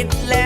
it.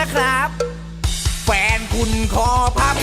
นะครับ แฟนคุณคอพับ